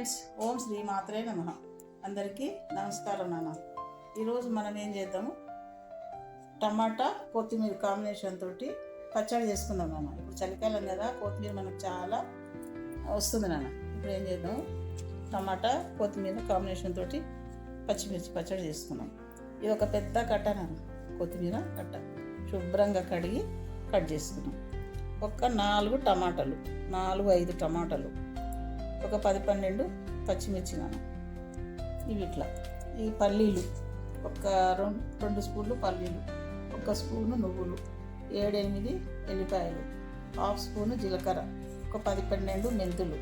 Friends ఓం శ్రీ మాత్రే నమ. అందరికీ నమస్కారం నాన్న. ఈరోజు మనం ఏం చేద్దాము? టమాటా కొత్తిమీర కాంబినేషన్ తోటి పచ్చడి చేసుకుందాం నాన్న. ఇప్పుడు చలికాలం కదా కొత్తిమీర మనకు చాలా వస్తుంది నాన్న. ఇప్పుడు ఏం చేద్దాం టమాటా కొత్తిమీర కాంబినేషన్ తోటి పచ్చిమిర్చి పచ్చడి చేసుకుందాం. ఇది ఒక పెద్ద కట్ట నాన్న. కొత్తిమీర కట్ట. శుభ్రంగా కడిగి కట్ చేసుకున్నాం ఒక నాలుగు టమాటాలు నాలుగు ఐదు టమాటాలు. ఒక పది పన్నెండు పచ్చిమిర్చి నాన. ఇవి ఇట్లా. ఈ పల్లీలు ఒక రెండు రెండు స్పూన్లు పల్లీలు ఒక స్పూను నువ్వులు ఏడెనిమిది ఎల్లిపాయలు హాఫ్ స్పూను జీలకర్ర ఒక పది పన్నెండు మెంతులు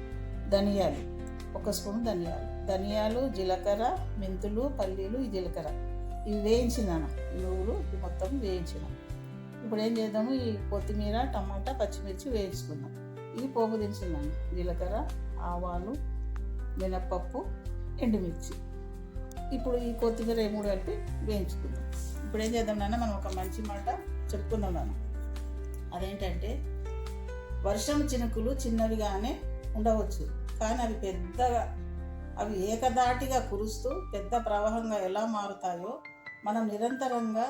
ధనియాలు ఒక స్పూను ధనియాలు. ధనియాలు జీలకర్ర మెంతులు పల్లీలు జీలకర్ర. ఇవి వేయించినాను నువ్వులు ఇవి మొత్తం వేయించిన ఇప్పుడు ఏం చేద్దాము? ఈ కొత్తిమీర టమాటా పచ్చిమిర్చి వేయించుకుందాం. ఇవి పోపు దినుసున్నాను జీలకర్ర ఆవాలు మినప్పప్పు ఎండుమిర్చి. ఇప్పుడు ఈ కొత్తిమీర ఏ మూడు కలిపి వేయించుకుందాం. ఇప్పుడు ఏం చేద్దాం నాన్న మనం ఒక మంచి మాట చెప్పుకుందాం నాన్న. అదేంటంటే వర్షం చినుకులు చిన్నవిగానే ఉండవచ్చు కానీ అవి పెద్దగా అవి ఏకదాటిగా కురుస్తూ పెద్ద ప్రవాహంగా ఎలా మారుతాయో మనం నిరంతరంగా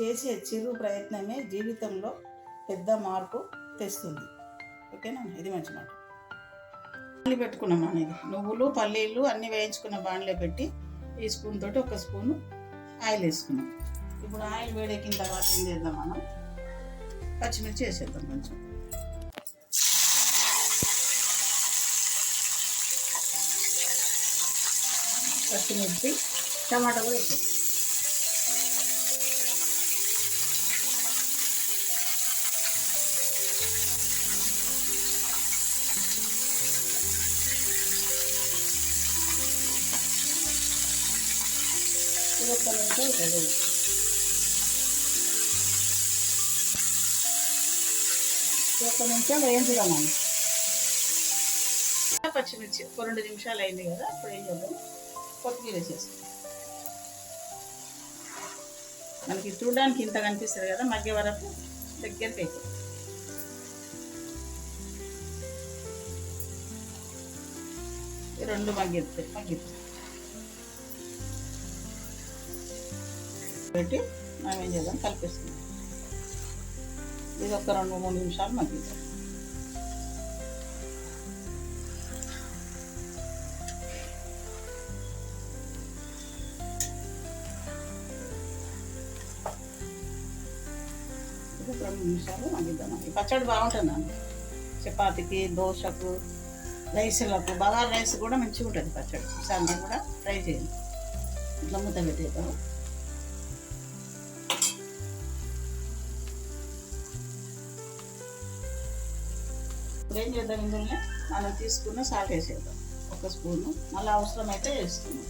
చేసే చిరు ప్రయత్నమే జీవితంలో పెద్ద మార్పు తెస్తుంది. ఓకేనా? ఇది మంచి మాట. బాండ్లీ పెట్టుకున్నాం మనం ఇది నువ్వులు పల్లీలు అన్నీ వేయించుకున్న బాణలే పెట్టి ఈ స్పూన్ తోటి ఒక స్పూను ఆయిల్ వేసుకున్నాం. ఇప్పుడు ఆయిల్ వేడెక్కిన తర్వాత ఏం చేద్దాం మనం? పచ్చిమిర్చి వేసేద్దాం కొంచెం. పచ్చిమిర్చి టమాటా కూడా వేసేద్దాం. ఒక్క నిమిషం ఉంటుంది ఒక్క నిమిషం పచ్చిమిర్చి ఒక రెండు నిమిషాలు అయింది కదా ఇప్పుడు ఏం చేద్దాం? కొత్తిమీర వేసేస్తాం. మనకి చూడడానికి ఇంత కనిపిస్తుంది కదా మధ్య వరకు దగ్గరికి అయితే రెండు మగ్గిస్తాయి మగ్గిస్తాయి పెట్టి మనం ఏం చేద్దాం? కలిపేసుకుందాం. ఇది ఒక రెండు మూడు నిమిషాలు మగ్గిద్దాం రెండు నిమిషాలు మగ్గిద్దాం ఈ పచ్చడి బాగుంటుంది అండి. చపాతీకి దోశకు రైస్లకు బగారు రైస్ కూడా మంచిగా ఉంటుంది పచ్చడి. ఈసారి కూడా ట్రై చేయండి. ఇట్లా మూత పెట్టేద్దాం. ఇప్పుడు ఏం చేద్దాం ఇందులోనే? మనం తీసుకున్న సాల్ట్ వేసేద్దాం. ఒక స్పూను. మళ్ళీ అవసరమైతే వేసుకున్నాం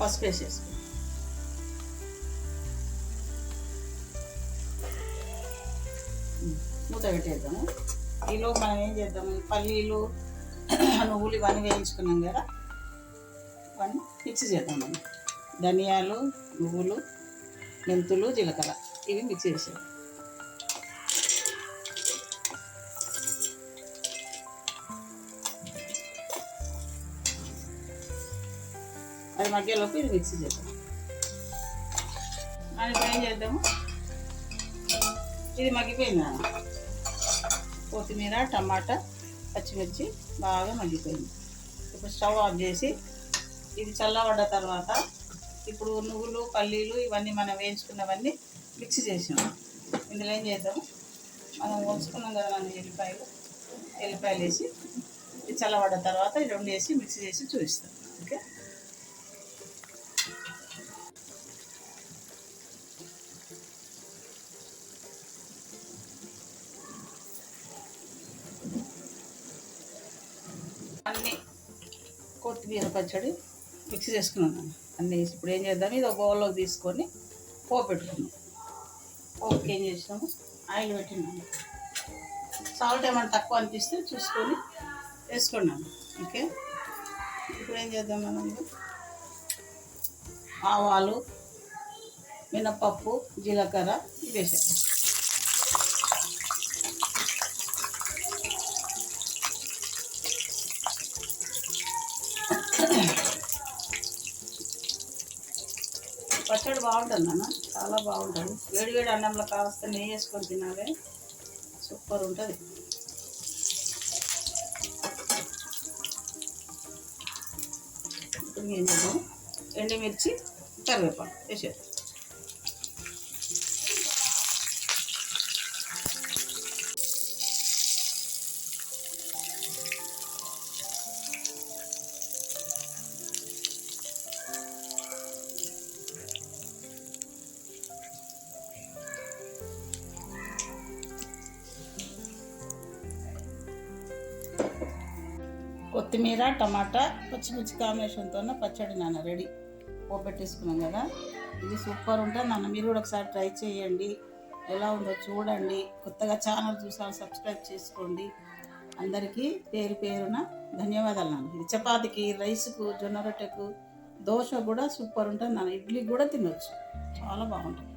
పసుపు వేసేసుకున్నాం మూత పెట్టేద్దాము. ఈలో మనం ఏం చేద్దాము? పల్లీలు నువ్వులు ఇవన్నీ వేయించుకున్నాం కదా? ఇవన్నీ మిక్స్ చేద్దాం మనం. ధనియాలు నువ్వులు మెంతులు జీలకర్ర. ఇవి మిక్స్ చేసేద్దాం అది మధ్యలోకి ఇది మిక్సీ చేద్దాం. మనం ఇప్పుడు ఏం చేద్దాము. ఇది మగ్గిపోయిందా కొత్తిమీర టమాటా పచ్చిమిర్చి బాగా మగ్గిపోయింది. ఇప్పుడు స్టవ్ ఆఫ్ చేసి ఇది చల్లబడ్డ తర్వాత ఇప్పుడు నువ్వులు పల్లీలు ఇవన్నీ మనం వేయించుకున్నవన్నీ మిక్స్ చేసాం ఇందులో ఏం చేద్దాము? మనం ఉంచుకున్నాం కదా మనం ఎల్లిపాయలు. ఎల్లిపాయలు వేసి చల్లబడ్డ తర్వాత ఈ రెండు వేసి మిక్స్ చేసి చూపిస్తాం. ఓకే? అన్నీ కొత్తిమీర పచ్చడి మిక్స్ చేసుకున్నాను అన్నీ వేసి ఇప్పుడు ఏం చేద్దాం? ఇది ఒక బౌల్లోకి తీసుకొని పోపు పెట్టుకున్నాం పోపుకి ఏం చేసినాము? ఆయిల్ పెట్టినాము. సాల్ట్ ఏమైనా తక్కువ అనిపిస్తే చూసుకొని వేసుకున్నాను ఓకే? ఇప్పుడు ఏం చేద్దాం మనం ఆవాలు మినపప్పు జీలకర్ర ఇవి వేసేద్దాం పచ్చడి బాగుంటుంది అన్న చాలా బాగుంటుంది. వేడి వేడి అన్నంలో కావస్తే నెయ్యి వేసుకొని తినాలి. సూపర్ ఉంటుంది. ఇప్పుడు ఏం చేద్దాం? ఎండుమిర్చి కరివేపాకు వేసేద్దాం. కొత్తిమీర టమాటా పచ్చిమిర్చి కాంబినేషన్తో పచ్చడి నాన్న రెడీ. పోపెట్టేసుకున్నాం కదా. ఇది సూపర్ ఉంటుంది నాన్న. మీరు కూడా ఒకసారి ట్రై చేయండి. ఎలా ఉందో చూడండి. కొత్తగా ఛానల్ చూసారు సబ్స్క్రైబ్ చేసుకోండి. అందరికీ పేరు పేరున ధన్యవాదాలు నాన్న. ఇది చపాతీకి రైస్కు జొన్న రొట్టెకు దోశ కూడా సూపర్ ఉంటుంది నాన్న. ఇడ్లీ కూడా తినొచ్చు. చాలా బాగుంటుంది.